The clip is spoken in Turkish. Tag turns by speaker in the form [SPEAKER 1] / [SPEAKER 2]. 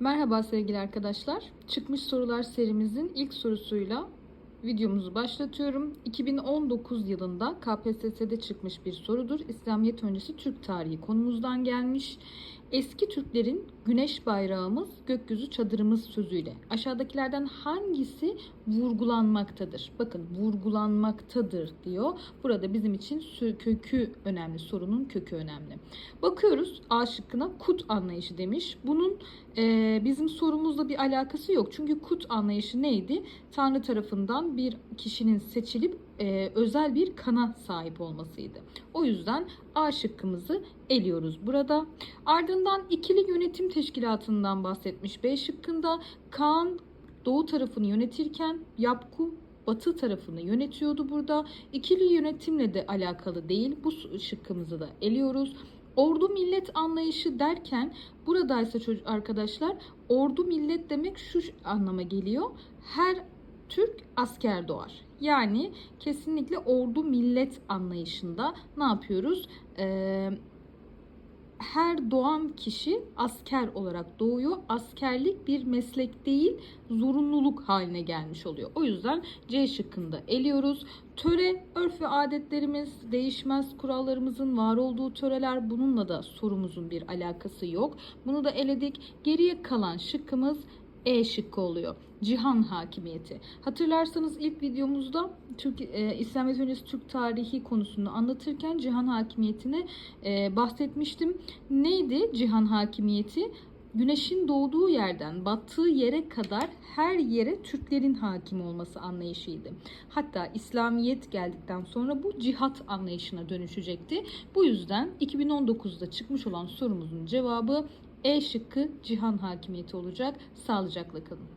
[SPEAKER 1] Merhaba sevgili arkadaşlar. Çıkmış sorular serimizin ilk sorusuyla videomuzu başlatıyorum. 2019 yılında KPSS'de çıkmış bir sorudur. İslamiyet öncesi Türk tarihi konumuzdan gelmiş. Eski Türklerin güneş bayrağımız, gökyüzü çadırımız sözüyle aşağıdakilerden hangisi vurgulanmaktadır? Bakın vurgulanmaktadır diyor. Burada bizim için kökü önemli, sorunun kökü önemli. Bakıyoruz A şıkkına kut anlayışı demiş. Bunun e, bizim sorumuzla bir alakası yok. Çünkü kut anlayışı neydi? Tanrı tarafından bir kişinin seçilip e, özel bir kana sahip olmasıydı. O yüzden A şıkkımızı eliyoruz burada. Ardından ikili yönetim teşkilatından bahsetmiş B şıkkında. Kaan doğu tarafını yönetirken Yapku batı tarafını yönetiyordu burada. İkili yönetimle de alakalı değil. Bu şıkkımızı da eliyoruz. Ordu millet anlayışı derken buradaysa çocuk arkadaşlar ordu millet demek şu anlama geliyor. Her Türk asker doğar. Yani kesinlikle ordu millet anlayışında ne yapıyoruz? Ee, her doğan kişi asker olarak doğuyor. Askerlik bir meslek değil, zorunluluk haline gelmiş oluyor. O yüzden C şıkkında eliyoruz. Töre, örf ve adetlerimiz değişmez. Kurallarımızın var olduğu töreler bununla da sorumuzun bir alakası yok. Bunu da eledik. Geriye kalan şıkkımız e şıkkı oluyor. Cihan hakimiyeti. Hatırlarsanız ilk videomuzda Türk e, İslamiyet öncesi Türk tarihi konusunu anlatırken cihan hakimiyetine e, bahsetmiştim. Neydi cihan hakimiyeti? Güneşin doğduğu yerden battığı yere kadar her yere Türklerin hakim olması anlayışıydı. Hatta İslamiyet geldikten sonra bu cihat anlayışına dönüşecekti. Bu yüzden 2019'da çıkmış olan sorumuzun cevabı E şıkkı cihan hakimiyeti olacak. Sağlıcakla kalın.